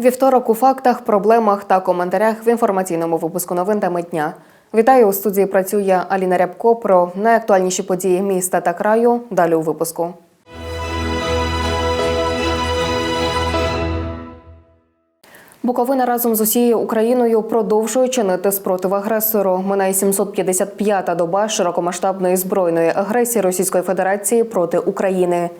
Вівторок у фактах, проблемах та коментарях в інформаційному випуску новин теми дня. Вітаю у студії. Працює Аліна Рябко про найактуальніші події міста та краю. Далі у випуску. Буковина разом з усією Україною продовжує чинити спротив агресору. Минає 755-та доба широкомасштабної збройної агресії Російської Федерації проти України.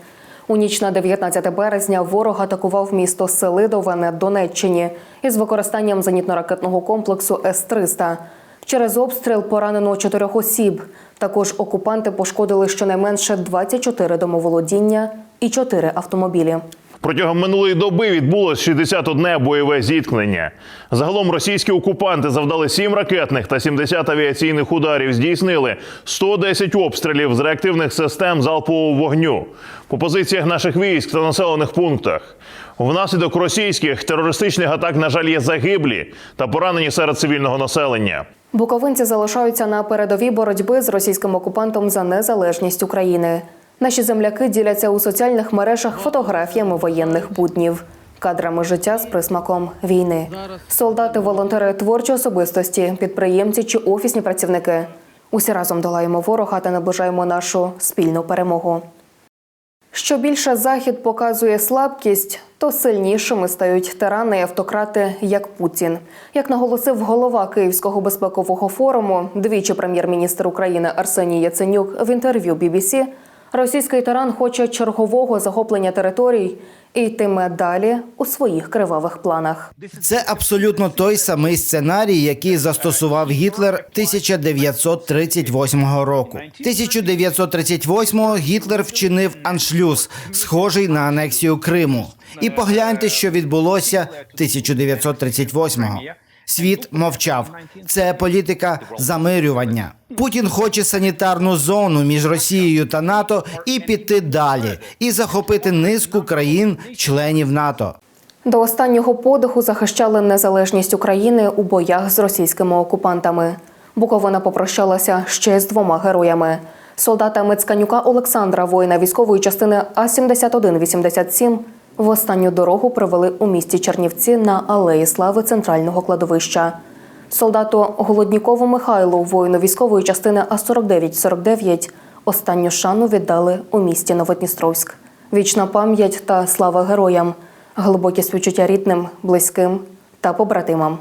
У ніч на 19 березня ворог атакував місто Селидове на Донеччині із використанням зенітно-ракетного комплексу С-300. Через обстріл поранено чотирьох осіб. Також окупанти пошкодили щонайменше 24 домоволодіння і 4 автомобілі. Протягом минулої доби відбулось 61 бойове зіткнення. Загалом російські окупанти завдали 7 ракетних та 70 авіаційних ударів. Здійснили 110 обстрілів з реактивних систем залпового вогню по позиціях наших військ та населених пунктах. Внаслідок російських терористичних атак, на жаль, є загиблі та поранені серед цивільного населення. Буковинці залишаються на передовій боротьби з російським окупантом за незалежність України. Наші земляки діляться у соціальних мережах фотографіями воєнних буднів, кадрами життя з присмаком війни. Солдати, волонтери, творчі особистості, підприємці чи офісні працівники. Усі разом долаємо ворога та наближаємо нашу спільну перемогу. Що більше захід показує слабкість, то сильнішими стають тирани і автократи, як Путін. Як наголосив голова Київського безпекового форуму, двічі прем'єр-міністр України Арсеній Яценюк в інтерв'ю BBC, російський тиран хоче чергового захоплення територій і йтиме далі у своїх кривавих планах. Це абсолютно той самий сценарій, який застосував Гітлер 1938 року. 1938-го Гітлер вчинив аншлюз, схожий на анексію Криму. І погляньте, що відбулося 1938-го. Світ мовчав. Це політика замирювання. Путін хоче санітарну зону між Росією та НАТО і піти далі, і захопити низку країн-членів НАТО. До останнього подиху захищали незалежність України у боях з російськими окупантами. Буковина попрощалася ще з двома героями. Солдата Мицканюка Олександра, воїна військової частини А-7187, в останню дорогу провели у місті Чернівці на алеї слави центрального кладовища. Солдату Голоднікову Михайлу, воїну військової частини А-4949, останню шану віддали у місті Новодністровськ. Вічна пам'ять та слава героям, глибокі співчуття рідним, близьким та побратимам.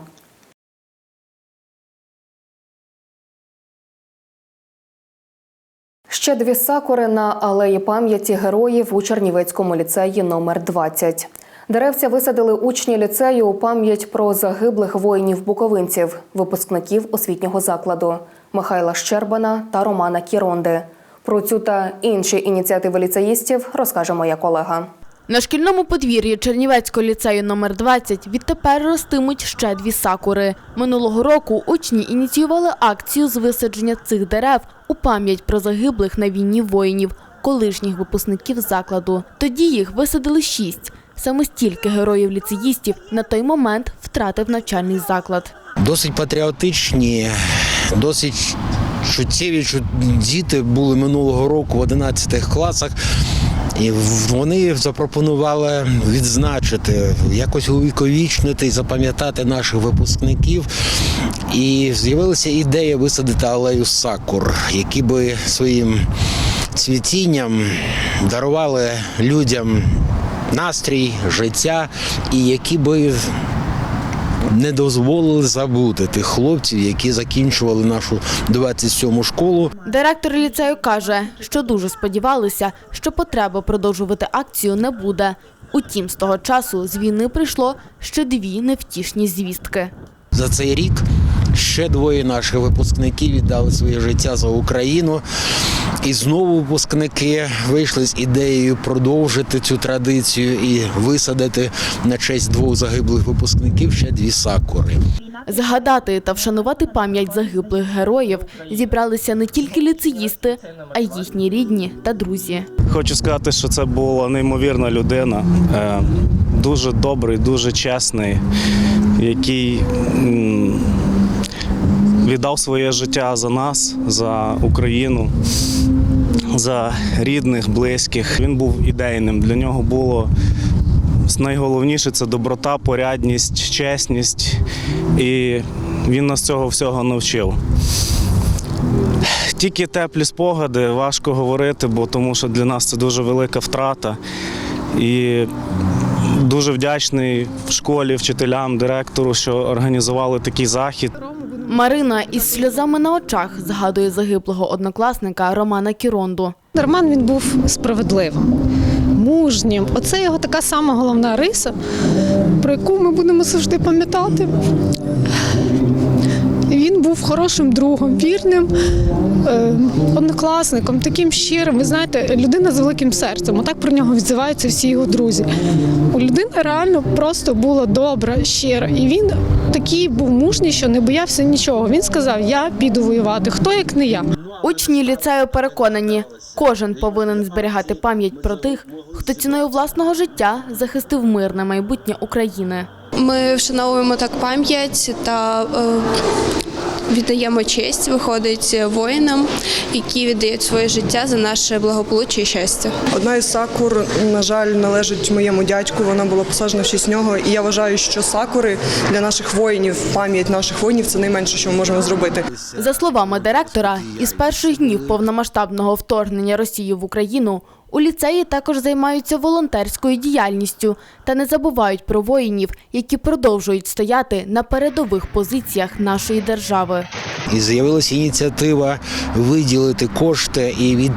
Ще дві сакури на алеї пам'яті героїв у Чернівецькому ліцеї номер 20. Деревця висадили учні ліцею у пам'ять про загиблих воїнів-буковинців, випускників освітнього закладу Михайла Щербана та Романа Кіронди. Про цю та інші ініціативи ліцеїстів розкаже моя колега. На шкільному подвір'ї Чернівецького ліцею номер 20 відтепер ростимуть ще дві сакури. Минулого року учні ініціювали акцію з висадження цих дерев у пам'ять про загиблих на війні воїнів, колишніх випускників закладу. Тоді їх висадили шість. Саме стільки героїв-ліцеїстів на той момент втратив навчальний заклад. досить патріотичні, досить чуттєві чу- діти були минулого року в 11 класах. І вони запропонували відзначити, якось увіковічнити і запам'ятати наших випускників. І з'явилася ідея висадити алею сакур, які би своїм цвітінням дарували людям настрій, життя, і які би не дозволили забути тих хлопців, які закінчували нашу 27-му школу. Директор ліцею каже, що дуже сподівалися, що потреба продовжувати акцію не буде. Утім, з того часу з війни прийшло ще дві невтішні звістки. За цей рік ще двоє наших випускників віддали своє життя за Україну. І знову випускники вийшли з ідеєю продовжити цю традицію і висадити на честь двох загиблих випускників ще дві сакури. Згадати та вшанувати пам'ять загиблих героїв зібралися не тільки ліцеїсти, а й їхні рідні та друзі. Хочу сказати, що це була неймовірна людина, е, дуже добрий, дуже чесний, який віддав своє життя за нас, за Україну, за рідних, близьких. Він був ідейним. Для нього було найголовніше це доброта, порядність, чесність. І він нас цього всього навчив. Тільки теплі спогади, важко говорити, бо тому що для нас це дуже велика втрата. І дуже вдячний школі, вчителям, директору, що організували такий захід. Марина із сльозами на очах згадує загиблого однокласника Романа Кіронду. Роман він був справедливим, мужнім. Оце його така сама головна риса, про яку ми будемо завжди пам'ятати. Він був хорошим другом, вірним е, однокласником, таким щирим. Ви знаєте, людина з великим серцем. Отак про нього відзиваються всі його друзі. У людини реально просто була добра, щира. І він такий був мужній, що не боявся нічого. Він сказав: Я піду воювати. Хто як не я? Учні ліцею переконані, кожен повинен зберігати пам'ять про тих, хто ціною власного життя захистив мирне майбутнє України. Ми вшановуємо так пам'ять та е, віддаємо честь, виходить воїнам, які віддають своє життя за наше благополуччя і щастя. Одна із сакур, на жаль, належить моєму дядьку. Вона була посаджена в честь нього. І я вважаю, що сакури для наших воїнів, пам'ять наших воїнів це найменше, що ми можемо зробити. За словами директора, із перших днів повномасштабного вторгнення Росії в Україну у ліцеї також займаються волонтерською діяльністю та не забувають про воїнів, які продовжують стояти на передових позиціях нашої держави. І з'явилася ініціатива виділити кошти і від.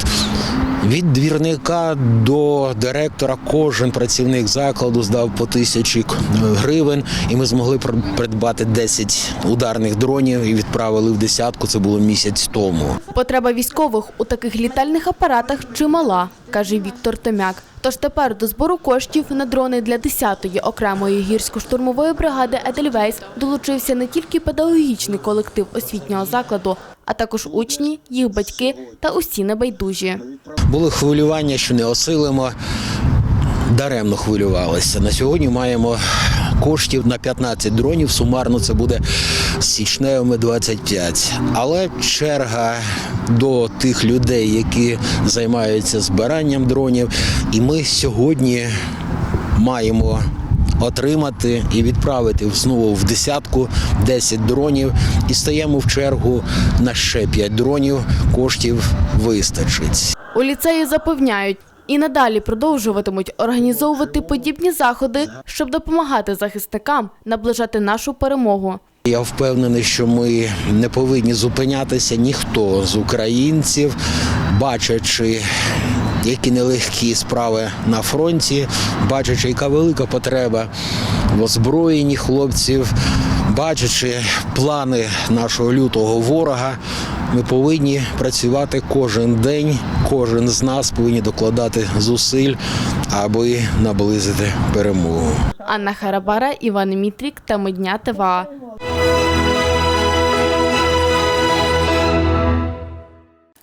Від двірника до директора кожен працівник закладу здав по тисячі гривень, і ми змогли пр- придбати 10 ударних дронів і відправили в десятку. Це було місяць тому. Потреба військових у таких літальних апаратах чимала, каже Віктор Томяк. Тож тепер до збору коштів на дрони для 10-ї окремої гірсько-штурмової бригади Едельвейс долучився не тільки педагогічний колектив освітнього закладу, а також учні, їх батьки та усі небайдужі. Були хвилювання, що не осилимо. Даремно хвилювалися. На сьогодні маємо коштів на 15 дронів. Сумарно це буде з січневими 25. Але черга до тих людей, які займаються збиранням дронів. І ми сьогодні маємо отримати і відправити знову в десятку 10 дронів і стаємо в чергу на ще 5 дронів. Коштів вистачить. У ліцеї запевняють, і надалі продовжуватимуть організовувати подібні заходи, щоб допомагати захисникам наближати нашу перемогу. Я впевнений, що ми не повинні зупинятися ніхто з українців, бачачи. Які нелегкі справи на фронті, бачачи, яка велика потреба в озброєнні хлопців, бачачи плани нашого лютого ворога, ми повинні працювати кожен день. Кожен з нас повинні докладати зусиль, аби наблизити перемогу. Анна Харабара, Іван Мітрік та Медня ТВА.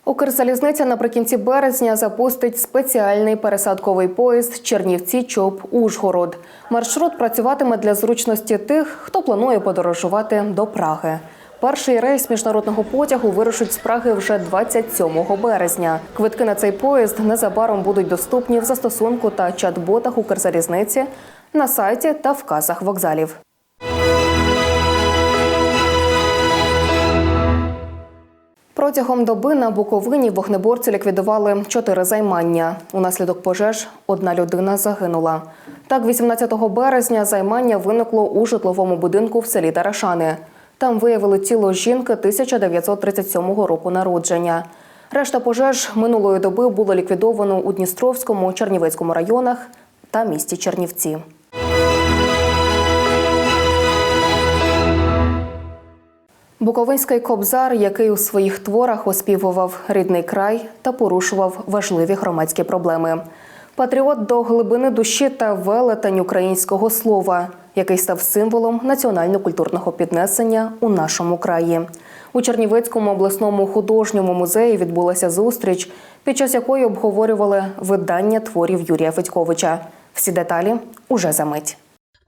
Укрзалізниця наприкінці березня запустить спеціальний пересадковий поїзд Чернівці чоп Ужгород. Маршрут працюватиме для зручності тих, хто планує подорожувати до Праги. Перший рейс міжнародного потягу вирушить з Праги вже 27 березня. Квитки на цей поїзд незабаром будуть доступні в застосунку та чат-ботах Укрзалізниці на сайті та вказах вокзалів. Протягом доби на Буковині вогнеборці ліквідували чотири займання. Унаслідок пожеж одна людина загинула. Так, 18 березня займання виникло у житловому будинку в селі Тарашани. Там виявили тіло жінки 1937 року народження. Решта пожеж минулої доби було ліквідовано у Дністровському, Чернівецькому районах та місті Чернівці. Буковинський кобзар, який у своїх творах оспівував рідний край та порушував важливі громадські проблеми. Патріот до глибини душі та велетень українського слова, який став символом національно-культурного піднесення у нашому краї. У Чернівецькому обласному художньому музеї відбулася зустріч, під час якої обговорювали видання творів Юрія Федьковича. Всі деталі уже за мить.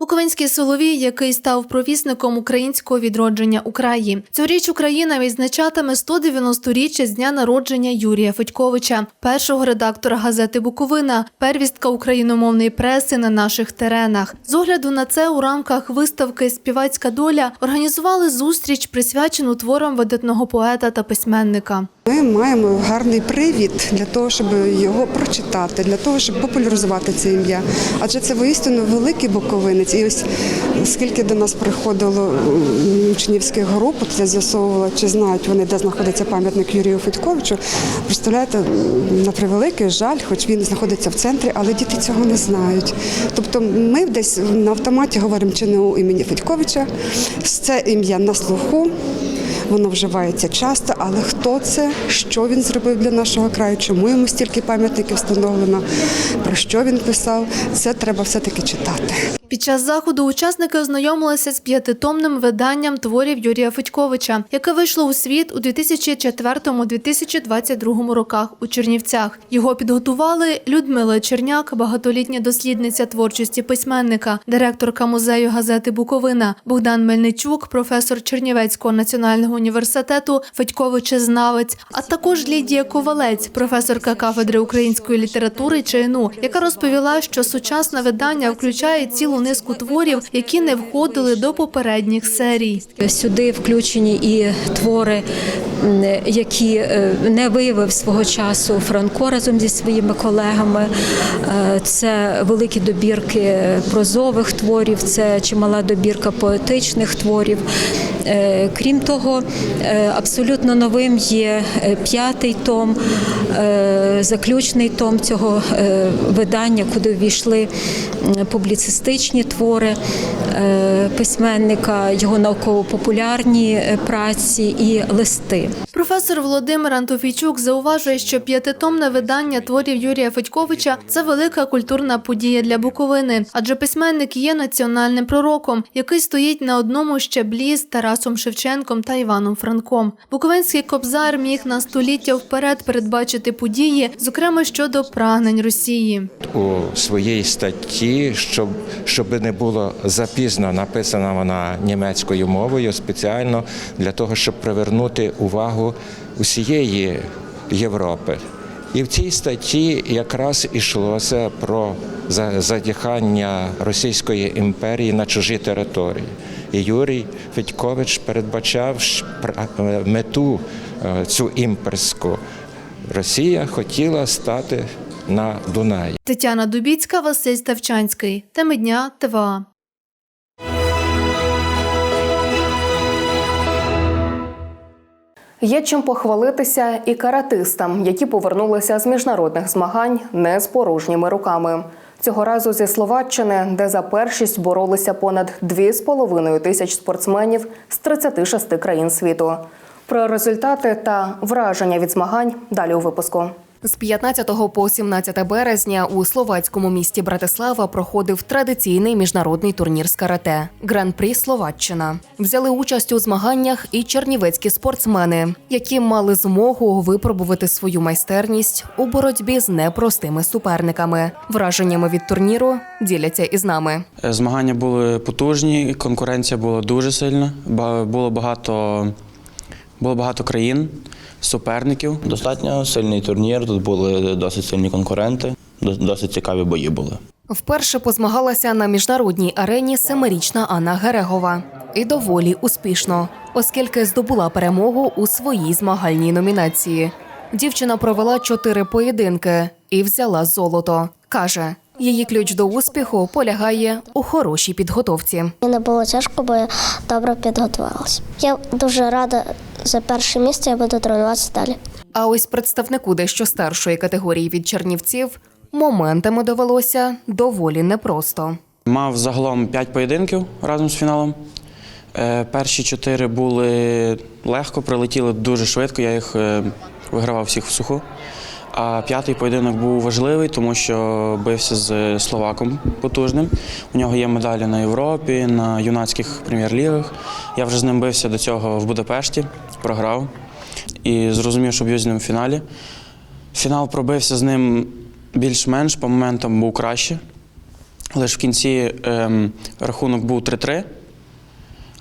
Буковинський Соловій, який став провісником українського відродження у краї. Цьогоріч Україна відзначатиме 190-річчя з дня народження Юрія Федьковича, першого редактора газети Буковина, первістка україномовної преси на наших теренах. З огляду на це у рамках виставки Співацька доля організували зустріч, присвячену творам видатного поета та письменника. Ми маємо гарний привід для того, щоб його прочитати, для того, щоб популяризувати це ім'я. Адже це воістину великий буковинець. І ось скільки до нас приходило учнівських груп, от я з'ясовувала, чи знають вони, де знаходиться пам'ятник Юрію Федьковичу. Представляєте, на превеликий жаль, хоч він знаходиться в центрі, але діти цього не знають. Тобто ми десь на автоматі говоримо ЧНУ імені Федьковича, це ім'я на слуху. Воно вживається часто, але хто це, що він зробив для нашого краю, чому йому стільки пам'ятників встановлено, про що він писав, це треба все-таки читати. Під час заходу учасники ознайомилися з п'ятитомним виданням творів Юрія Федьковича, яке вийшло у світ у 2004-2022 роках у Чернівцях. Його підготували Людмила Черняк, багатолітня дослідниця творчості письменника, директорка музею газети Буковина, Богдан Мельничук, професор Чернівецького національного університету, Федьковичезнавець, а також Лідія Ковалець, професорка кафедри української літератури ЧНУ, яка розповіла, що сучасне видання включає цілу низку творів, які не входили до попередніх серій. Сюди включені і твори, які е, не виявив свого часу Франко разом зі своїми колегами. Е, Це великі добірки прозових творів, це чимала добірка поетичних творів. Е, Крім того, абсолютно новим є е, п'ятий том, е, заключний том цього е, видання, куди ввійшли публіцистичні твори е, письменника, його науково-популярні е, праці і листи. Професор Володимир Антофійчук зауважує, що п'ятитомне видання творів Юрія Федьковича це велика культурна подія для Буковини, адже письменник є національним пророком, який стоїть на одному щеблі з Тарасом Шевченком та Іваном Франком. Буковинський кобзар міг на століття вперед передбачити події, зокрема щодо прагнень Росії. у своїй статті, щоб, щоб не було запізно написана вона німецькою мовою спеціально для того, щоб привернути увагу усієї Європи. І в цій статті якраз ішлося про задіхання Російської імперії на чужі території. І Юрій Федькович передбачав е, мету е, цю імперську. Росія хотіла стати на Дунаї. Тетяна Дубіцька, Василь Ставчанський. Теми дня ТВА. Є чим похвалитися і каратистам, які повернулися з міжнародних змагань не з порожніми руками. Цього разу зі Словаччини, де за першість боролися понад 2,5 тисяч спортсменів з 36 країн світу. Про результати та враження від змагань далі у випуску. З 15 по 17 березня у словацькому місті Братислава проходив традиційний міжнародний турнір з карате Гран-прі Словаччина. Взяли участь у змаганнях і чернівецькі спортсмени, які мали змогу випробувати свою майстерність у боротьбі з непростими суперниками. Враженнями від турніру діляться із нами. Змагання були потужні, конкуренція була дуже сильна. Було багато, було багато країн, суперників. Достатньо сильний турнір. Тут були досить сильні конкуренти, досить цікаві бої були. Вперше позмагалася на міжнародній арені семирічна Анна Герегова. І доволі успішно, оскільки здобула перемогу у своїй змагальній номінації. Дівчина провела чотири поєдинки і взяла золото. Каже, її ключ до успіху полягає у хорошій підготовці. Мені не було тяжко, бо я добре підготувалася. Я дуже рада за перше місце, я буду тренуватися далі. А ось представнику дещо старшої категорії від чернівців моментами довелося доволі непросто. Мав загалом 5 поєдинків разом з фіналом. Е, Перші чотири були легко, прилетіли дуже швидко, я їх е, вигравав всіх в суху. А п'ятий поєдинок був важливий, тому що бився з словаком потужним. У нього є медалі на Європі, на юнацьких прем'єр-лігах. Я вже з ним бився до цього в Будапешті, програв і зрозумів, що б'ю з ним в фіналі. Фінал пробився з ним більш-менш, по моментам був краще. Лише в кінці ем, рахунок був 3-3,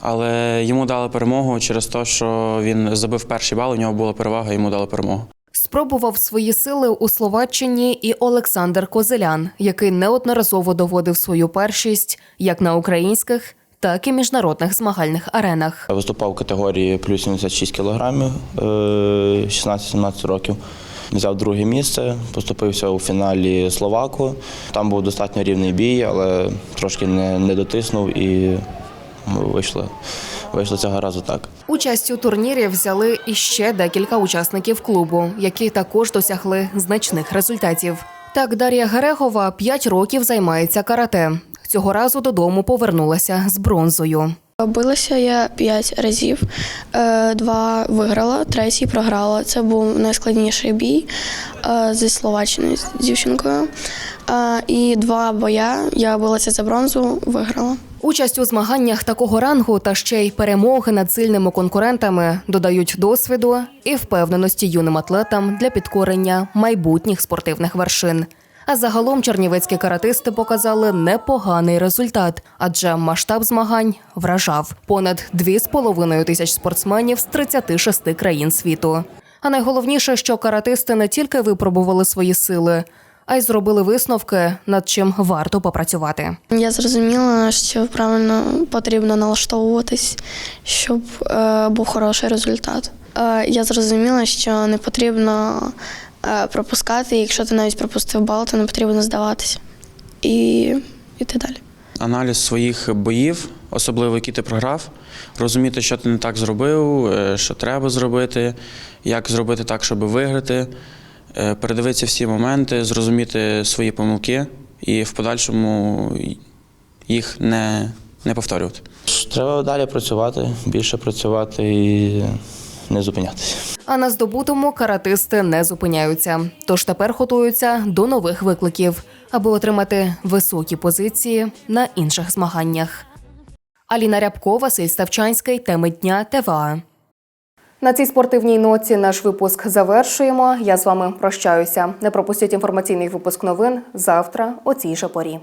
але йому дали перемогу через те, що він забив перший бал, у нього була перевага, йому дали перемогу. Спробував свої сили у Словаччині і Олександр Козелян, який неодноразово доводив свою першість як на українських, так і міжнародних змагальних аренах. Виступав в категорії плюс 76 кілограмів, е, 16-17 років. Взяв друге місце, поступився у фіналі Словаку. Там був достатньо рівний бій, але трошки не, не дотиснув і вийшло, вийшло цього разу так. Участь у турнірі взяли іще декілька учасників клубу, які також досягли значних результатів. Так, Дар'я Герегова 5 років займається карате. Цього разу додому повернулася з бронзою. Билася я п'ять разів. Е, Два виграла, третій програла. Це був найскладніший бій е, зі Словаччиною з дівчинкою. Е, І два боя я билася за бронзу, виграла. Участь у змаганнях такого рангу та ще й перемоги над сильними конкурентами додають досвіду і впевненості юним атлетам для підкорення майбутніх спортивних вершин. А загалом чернівецькі каратисти показали непоганий результат, адже масштаб змагань вражав понад 2,5 тисяч спортсменів з 36 країн світу. А найголовніше, що каратисти не тільки випробували свої сили, а й зробили висновки, над чим варто попрацювати. Я зрозуміла, що правильно потрібно налаштовуватись, щоб е, був хороший результат. Е, Я зрозуміла, що не потрібно пропускати, і якщо ти навіть пропустив бал, то не потрібно здаватися і йти далі. Аналіз своїх боїв, особливо які ти програв, розуміти, що ти не так зробив, е, що треба зробити, як зробити так, щоб виграти, е, передивитися всі моменти, зрозуміти свої помилки і в подальшому їх не, не повторювати. Треба далі працювати, більше працювати і не зупинятися. А на здобутому каратисти не зупиняються. Тож тепер готуються до нових викликів, аби отримати високі позиції на інших змаганнях. Аліна Рябко, Василь Ставчанський, теми дня ТВА. На цій спортивній ноті наш випуск завершуємо. Я з вами прощаюся. Не пропустіть інформаційний випуск новин завтра о цій же порі.